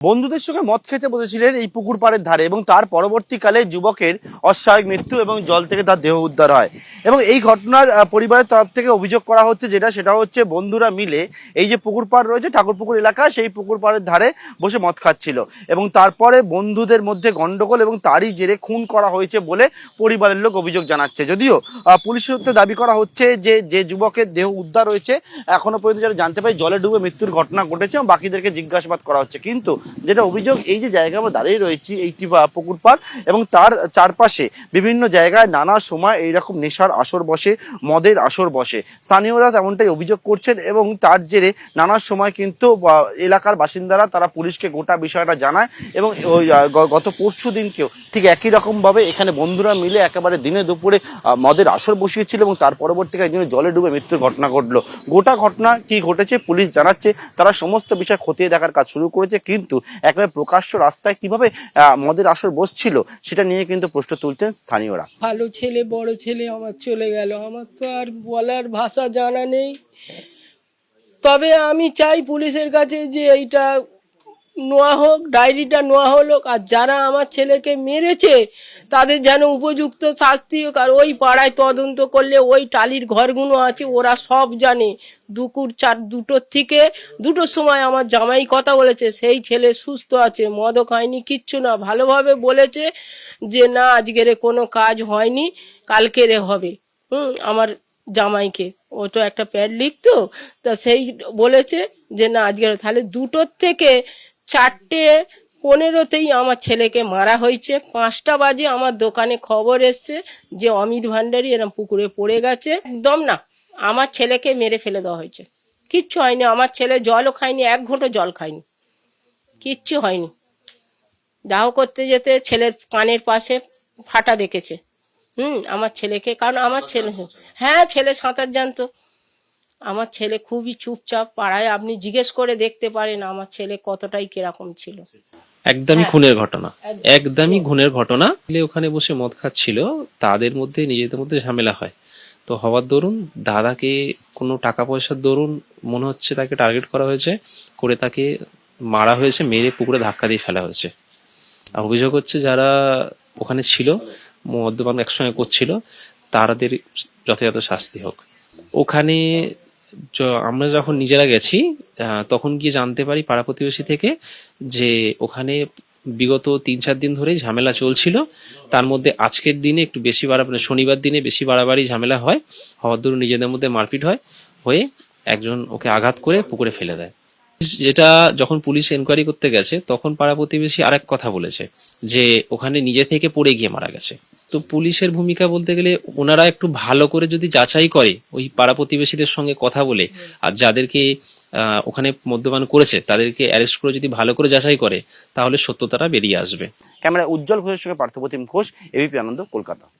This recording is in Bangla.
বন্ধুদের সঙ্গে মদ খেতে বসেছিলেন এই পুকুর পাড়ের ধারে এবং তার পরবর্তীকালে যুবকের অস্বাভাবিক মৃত্যু এবং জল থেকে তার দেহ উদ্ধার হয়। এবং এই ঘটনার পরিবারের তরফ থেকে অভিযোগ করা হচ্ছে যেটা সেটা হচ্ছে বন্ধুরা মিলে এই যে পুকুর পাড় রয়েছে ঠাকুরপুকুর এলাকা সেই পুকুর পাড়ের ধারে বসে মদ খাচ্ছিল। এবং তারপরে বন্ধুদের মধ্যে গন্ডগোল এবং তারই জেরে খুন করা হয়েছে বলে পরিবারের লোক অভিযোগ জানাচ্ছে। যদিও আহ, পুলিশের সূত্রে দাবি করা হচ্ছে যে যে যুবকের দেহ উদ্ধার হয়েছে এখনও পর্যন্ত যারা জানতে পারি জলে ডুবে মৃত্যুর ঘটনা ঘটেছে এবং বাকিদেরকে জিজ্ঞাসাবাদ করা হচ্ছে। কিন্তু যেটা অভিযোগ, এই যে জায়গা আমরা দাঁড়িয়ে রয়েছি, এইটি পুকুর পাড়, এবং তার চারপাশে বিভিন্ন জায়গায় নানা সময় এইরকম নেশার আসর বসে, মদের আসর বসে। স্থানীয়রা তেমনটাই অভিযোগ করছেন এবং তার জেরে নানা সময় কিন্তু এলাকার বাসিন্দারা তারা পুলিশকে গোটা বিষয়টা জানায় এবং ওই গত পরশু দিনকেও ঠিক একই রকমভাবে এখানে বন্ধুরা মিলে একেবারে দিনে দুপুরে মদের আসর বসিয়েছিল এবং তার পরবর্তীকালে একদিন জলে ডুবে মৃত্যুর ঘটনা ঘটলো। গোটা ঘটনা কি ঘটেছে পুলিশ জানাচ্ছে, তারা সমস্ত বিষয় খতিয়ে দেখার কাজ শুরু করেছে, কিন্তু একেবারে প্রকাশ্য রাস্তায় কীভাবে মদের আসর বসছিল, সেটা নিয়ে কিন্তু প্রশ্ন তুলছেন স্থানীয়রা। ভালো ছেলে, বড় ছেলে, আমার চলে গেল। আমার তো আর বলার ভাষা জানা নেই। তবে আমি চাই পুলিশের কাছে যে এইটা নোয়া হোক, ডায়েরিটা নোয়া হলো আর যারা আমার ছেলেকে মেরেছে, তাদের যেন উপযুক্ত শাস্তি হোক, আর ওই পাড়ায় তদন্ত করলে ওই টালির ঘরগুলো আছে, ওরা সব জানে। দুপুর চার দুটোর থেকে দুটোর সময় আমার জামাই কথা বলেছে, সেই ছেলে সুস্থ আছে মদও খায়নি কিচ্ছু না। ভালোভাবে বলেছে যে, না, আজকেরে কোনো কাজ হয়নি, কালকেরে হবে। হুম, আমার জামাইকে। ও তো একটা প্যাড লিখতো, তা সেই বলেছে যে, না আজকে তাহলে দুটোর থেকে চারটে পনেরোতেই আমার ছেলেকে মারা হয়েছে। পাঁচটা বাজে আমার দোকানে খবর এসছে যে অমিত ভান্ডারী এরম পুকুরে পড়ে গেছে। একদম না, আমার ছেলেকে মেরে ফেলে দেওয়া হয়েছে। কিচ্ছু হয়নি, আমার ছেলে জলও খায়নি, এক ঘণ্টা জল খায়নি। কিচ্ছু হয়নি। দাহ করতে যেতে ছেলের কানের পাশে ফাটা দেখেছে। হুম, আমার ছেলেকে, কারণ আমার ছেলে হ্যাঁ ছেলে সাঁতার জানতো। আমার ছেলে খুবই চুপচাপ পাড়ায় আপনি জিজ্ঞেস করে দেখতে পারেন আমার ছেলে কতটাই কীরকম ছিল। একদমই খুনের ঘটনা। একদমই খুনের ঘটনা। ছেলে ওখানে বসে মদ খাচ্ছিল তাদের মধ্যে নিজেদের মধ্যে ঝামেলা হয়। তো হওয়ার দরুন দাদাকে কোনো টাকা পয়সার দরুন মনে হচ্ছে তাকে টার্গেট করা হয়েছে করে তাকে মারা হয়েছে মেরে পুকুরে ধাক্কা দিয়ে ফেলা হয়েছে। আর অভিযোগ হচ্ছে যারা ওখানে ছিল মদ্যপান একসঙ্গে করছিল তাদের যথাযথ শাস্তি হোক। ওখানে আমরা যখন নিজেরা গেছি তখন গিয়ে জানতে পারি পাড়া প্রতিবেশী থেকে যে ওখানে বিগত তিন, চার দিন ধরেই ঝামেলা চলছিল। তার মধ্যে আজকের দিনে একটু বেশি বাড়া মানে শনিবার দিনে বেশি বাড়াবাড়ি ঝামেলা হয়। হওয়ার দরুন নিজেদের মধ্যে মারপিট হয়, হয়ে একজন ওকে আঘাত করে পুকুরে ফেলে দেয়। যেটা যখন পুলিশ এনকোয়ারি করতে গেছে, তখন পাড়া প্রতিবেশী আরেক কথা বলেছে, যে ওখানে নিজে থেকে পড়ে গিয়ে মারা গেছে। তো পুলিশের ভূমিকা বলতে গেলে ওনারা একটু ভালো করে যদি যাচাই করে ওই পাড়া প্রতিবেশীদের সঙ্গে কথা বলে, আর যাদেরকে ওখানে মদ্যপান করেছে, তাদেরকে অ্যারেস্ট করে যদি ভালো করে যাচাই করে, তাহলে সত্যতাটা বেরিয়ে আসবে। ক্যামেরা উজ্জ্বল ঘোষের সঙ্গে পার্থপ্রতিম ঘোষ এবিপি আনন্দ, কলকাতা।